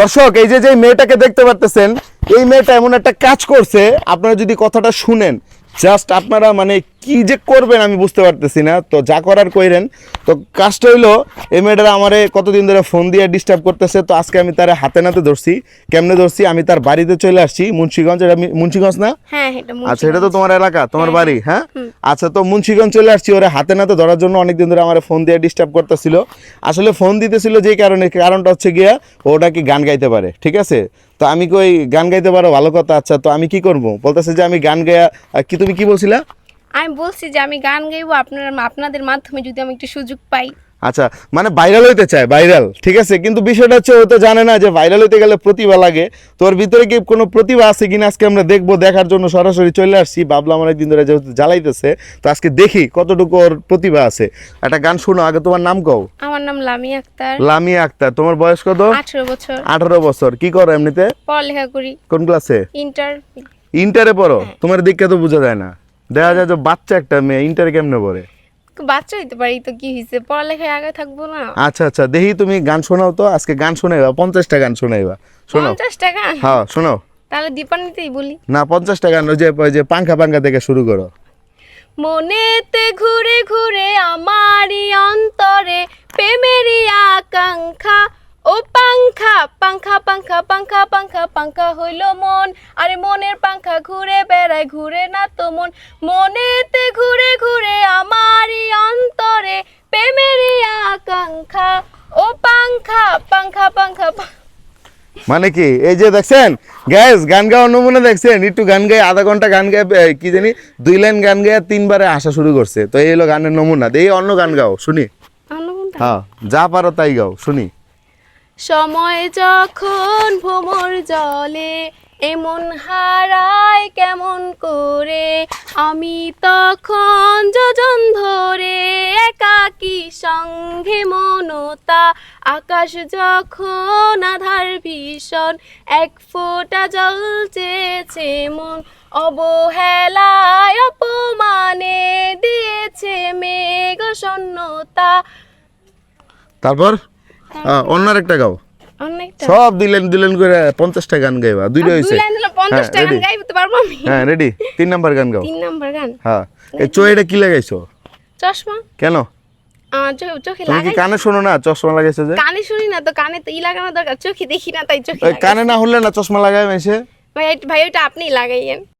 দর্শক, এই যে যে মেয়েটাকে দেখতে পারতেছেন, এই মেয়েটা এমন একটা কাজ করছে, আপনারা যদি কথাটা শুনেন জাস্ট আপনারা মানে কি যে করবেন আমি বুঝতে পারতেছি না। তো যা করার কইরেন। তো কাজটা হইল এই মেয়েটা আমারে কতদিন ধরে ফোন দিয়ে ডিস্টার্ব করতেছে তো আজকে আমি তার হাতে নাতে ধরছি। কেমনে ধরছি? আমি তার বাড়িতে চলে আসছি মুন্সিগঞ্জ। এটা মুন্সিগঞ্জ না? হ্যাঁ এটা আচ্ছা এটা তো তোমার এলাকা তোমার হ্যাঁ, বাড়ি হ্যাঁ। আচ্ছা তো মুন্সিগঞ্জ চলে আসছি ওরা হাতে নাতে ধরার জন্য অনেকদিন ধরে আমার ফোন দিয়ে ডিস্টার্ব করতেছিল। আসলে ফোন দিতেছিল যে কারণে কারণটা হচ্ছে গিয়া ওটা কি গান গাইতে পারে ঠিক আছে? তো আমি কই গান গাইতে পারো ভালো কথা আচ্ছা তো আমি কি করব? বলতেছে যে আমি গান গায়া কি তুমি কি বলছিলা? আমি বলছি যে আমি গান গাইবো আপনার আপনাদের মাধ্যমে যদি আমি একটু সুযোগ পাই। আচ্ছা মানে ভাইরাল হইতে চায় ভাইরাল ঠিক আছে? কিন্তু বিষয়টা হচ্ছে ও তো জানে না যে ভাইরাল হইতে গেলে প্রতিভা লাগে। তোর ভিতরে কি কোনো প্রতিভা আছে কিনা? আজকে আমরা দেখব দেখার জন্য সরাসরি চলে আসছি। ভাবলাম অনেকদিন ধরে যেহেতু জ্বালাইতেছে তো আজকে দেখি কতটুকু ওর প্রতিভা আছে। একটা গান শোনো আগে তোমার নাম কও। আমার নাম লামি আক্তার। লামিয়া আক্তার তোমার বয়স কত? আঠেরো বছর। আঠারো বছর কি করো এমনিতে? পড়ালেখা করি। কোন ক্লাসে ইন্টার ইন্টারে পড়ো? তোমার দিককে তো বোঝা যায় না। দেখা যায় যে বাচ্চা একটা মেয়ে ইন্টারে কেমনে পড়ে? বাচ্চা হইতে পারি তো কি হয়েছে পড়ালেখায় আগে থাকব না। আচ্ছা আচ্ছা দেখি তুমি গান শোনাও তো আজকে গান শোনাইবা পঞ্চাশটা গান শোনাইবা। শোনাও। পঞ্চাশ টাকা হ্যাঁ শোনাও। তাহলে দীপান্বিতেই বলি। না পঞ্চাশ টাকা ওই যে ওই যে পাঙ্খা পাঙ্খা থেকে শুরু করো। মনেতে ঘুরে ঘুরে আমারই অন্তরে প্রেমেরই আকাঙ্ক্ষা পাংখা পাংখা পাংখা পাংখা পাংখা পাংখা হইল মন। আরে মনের পাংখা ঘুরে বেড়ায় ঘুরে না তো মন। মনেতে ঘুরে ঘুরে আমারই অন্তরে প্রেমেরই আকাঙ্ক্ষা। ও পাংখা পাংখা পাংখা মানে কি? এই যে দেখছেন? গ্যাস গান গাওয়ার নমুনা দেখছেন? একটু গান গায়ে আধা ঘণ্টা গান গায়ে কি জানি দুই লাইন গান গায়ে তিনবারে আসা শুরু করছে। তো এই হলো গানের নমুনা। এই অন্য গান গাও শুনি। হ্যাঁ যা পারো তাই গাও শুনি। সময় যখন ভ্রমর জলে, এমন হারায় কেমন করে? আমি তখন যোজন ধরে একাকি সঙ্গে মনতা, আকাশ যখন আধার ভীষণ, এক ফোঁটা জল চেয়েছে মন, অবহেলায় অপমানে দিয়েছে মেঘ শূন্যতা। তারপর? অন্য একটা গাও। সব দিলেন দিলেন করে পঞ্চাশটা গান গাইবা দুইটা হয়েছে হ্যাঁ, আমি। হ্যাঁ রেডি তিন নাম্বার গান গাও। তিন নম্বর গান? হ্যাঁ। এই চোয়েটা কি লাগাইছো? চশমা। কেন? তুমি কি কানে শোনো না চশমা লাগাইছো যে? কানে শুনি না তো কানে তো ই লাগানো দরকার চোখে দেখি না তাই চোখে। কানে না হলে না চশমা লাগাই মেসে ভাই ভাই ওটা আপনিই লাগাইয়েন।